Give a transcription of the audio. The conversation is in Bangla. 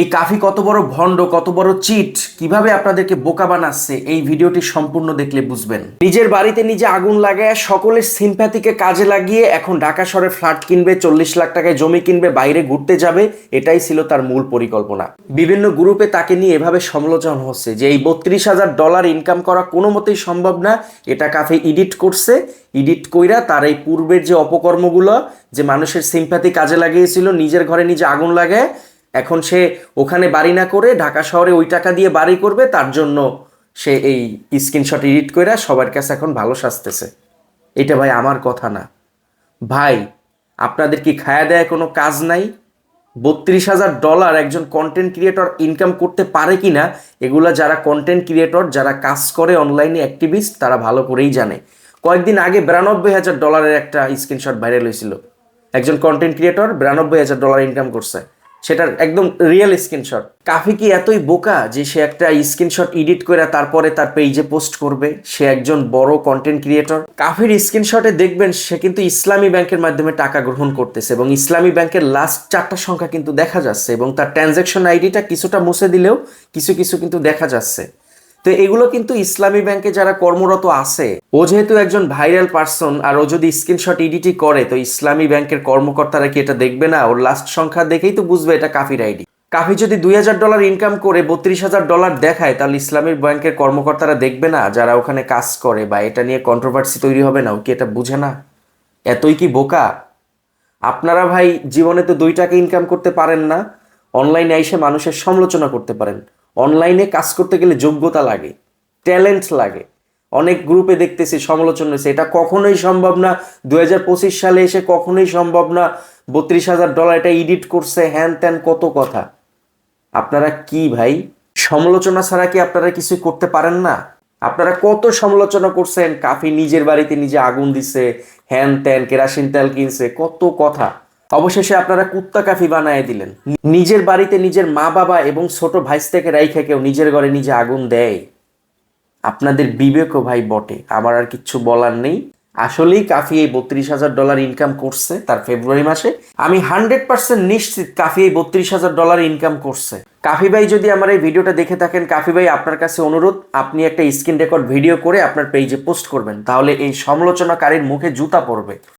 এই কাফি কত বড় ভণ্ড, কত বড় চিট? কীভাবে আপনাদেরকে বোকা বানাচ্ছে? এই ভিডিওটি সম্পূর্ণ দেখলে বুঝবেন। নিজের বাড়িতে নিজে আগুন লাগায় সকলের সিম্প্যাথিকে কাজে লাগিয়ে এখন ঢাকা শহরে ফ্ল্যাট কিনবে, চল্লিশ লাখ টাকায় জমি কিনবে, বাইরে ঘুরতে যাবে, এটাই ছিল তার মূল পরিকল্পনা। বিভিন্ন গ্রুপে তাকে নিয়ে এভাবে সমালোচনা হচ্ছে যে এই বত্রিশ হাজার ডলার ইনকাম করা কোনো মতেই সম্ভব না, এটা কাফে এডিট করছে। এডিট কইরা তার এই পূর্বের যে অপকর্মগুলো, যে মানুষের সিম্প্যাথি কাজে লাগিয়েছিল, নিজের ঘরে নিজে আগুন লাগায় এখন সে ওখানে বাড়ি না করে ঢাকা শহরে ওই টাকা দিয়ে বাড়ি করবে, তার জন্য সে এই স্ক্রিনশট এডিট করে সবার কাছে এখন ভালো সাজতেছে। এটা ভাই আমার কথা না। ভাই, আপনাদের কি খায়া দেয় কোনো কাজ নাই? বত্রিশ হাজার ডলার একজন কন্টেন্ট ক্রিয়েটর ইনকাম করতে পারে কি না এগুলা যারা কন্টেন্ট ক্রিয়েটর যারা কাজ করে অনলাইনে অ্যাক্টিভিস্ট তারা ভালো করেই জানে। কয়েকদিন আগে বিরানব্বই হাজার ডলারের একটা স্ক্রিনশট ভাইরাল হয়েছিল। একজন কন্টেন্ট ক্রিয়েটর বিরানব্বই হাজার ডলার ইনকাম করছে। সেটার একদম রিয়েল স্ক্রিনশট কাফি কি এতই বোকা যে সে একটা স্ক্রিনশট এডিট করে তারপরে তার পেজে পোস্ট করবে? সে একজন বড় কন্টেন্ট ক্রিয়েটর কাফির স্ক্রিনশটে দেখবেন সে কিন্তু ইসলামী ব্যাংকের মাধ্যমে টাকা গ্রহণ করতেছে এবং ইসলামী ব্যাংকের লাস্ট চারটা সংখ্যা কিন্তু দেখা যাচ্ছে এবং তার ট্রানজ্যাকশন আইডিটা কিছুটা মুছে দিলেও কিছু কিছু কিন্তু দেখা যাচ্ছে। তো এগুলো কিন্তু ইসলামী ব্যাংকে যারা কর্মরত আছে, ও যেহেতু একজন ভাইরাল পার্সন আর ও যদি স্ক্রিনশট এডিটই করে, তো ইসলামী ব্যাংকের কর্মকর্তারা কি এটা দেখবে না? ওর লাস্ট সংখ্যা দেখেই তো বুঝবে এটা কাফির আইডি কাফি যদি দুই হাজার ডলার ইনকাম করে, বত্রিশ হাজার ডলার দেখায়, তাহলে ইসলামী ব্যাংকের কর্মকর্তারা দেখবে না যারা ওখানে কাজ করে বা এটা নিয়ে কন্ট্রোভার্সি তৈরি হবে না, ও কি এটা বুঝে না? এতই কি বোকা? আপনারা ভাই জীবনে তো দুই টাকা ইনকাম করতে পারেন না অনলাইনে এসে মানুষের সমালোচনা করতে পারেন। অনলাইনে কাজ করতে গেলে যোগ্যতা লাগে ট্যালেন্ট লাগে। অনেক গ্রুপে দেখতেছি সমালোচনা হয়েছে, এটা কখনোই সম্ভব না। দু হাজার পঁচিশ সালে এসে কখনোই সম্ভব না। বত্রিশ হাজার ডলার এটা এডিট করছে, হ্যান ত্যান কত কথা। আপনারা কি ভাই? সমালোচনা ছাড়া কি আপনারা কিছু করতে পারেন না? আপনারা কত সমালোচনা করছেন, কাফি নিজের বাড়িতে নিজে আগুন দিছে, হ্যান ত্যান, কেরাসিন তেল কিনছে, কত কথা। অবশেষে আপনারা কুত্তা কাফি বানায় দিলেন। নিজের বাড়িতে নিজের মা বাবা এবং ছোট ভাইস থেকে রাইখে কেউ নিজের ঘরে নিজে আগুন দেয়। আপনাদের বিবেকও ভাই বটে, আমার আর কিচ্ছু বলার নেই। আসলেই কাফি এই বত্রিশ হাজার ডলার ইনকাম করছে তার ফেব্রুয়ারি মাসে। আমি হান্ড্রেড পার্সেন্ট নিশ্চিত কাফি এই বত্রিশ হাজার ডলার ইনকাম করছে। কাফি ভাই যদি আমার এই ভিডিওটা দেখে থাকেন, কাফি ভাই আপনার কাছে অনুরোধ, আপনি একটা স্ক্রিন রেকর্ড ভিডিও করে আপনার পেজে পোস্ট করবেন। তাহলে এই সমালোচনাকারীর মুখে জুতা পড়বে